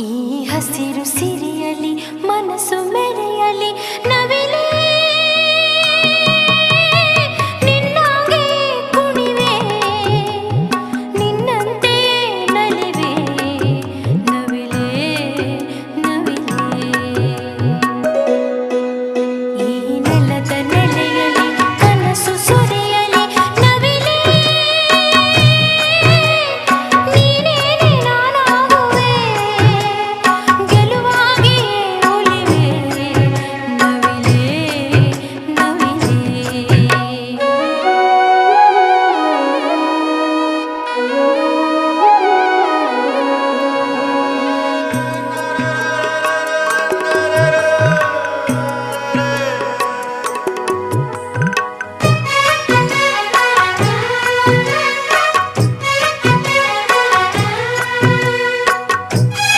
ಈ ಹಸಿರು ಸಿರಿಯಲಿ ಮನಸ್ಸು ಮೇ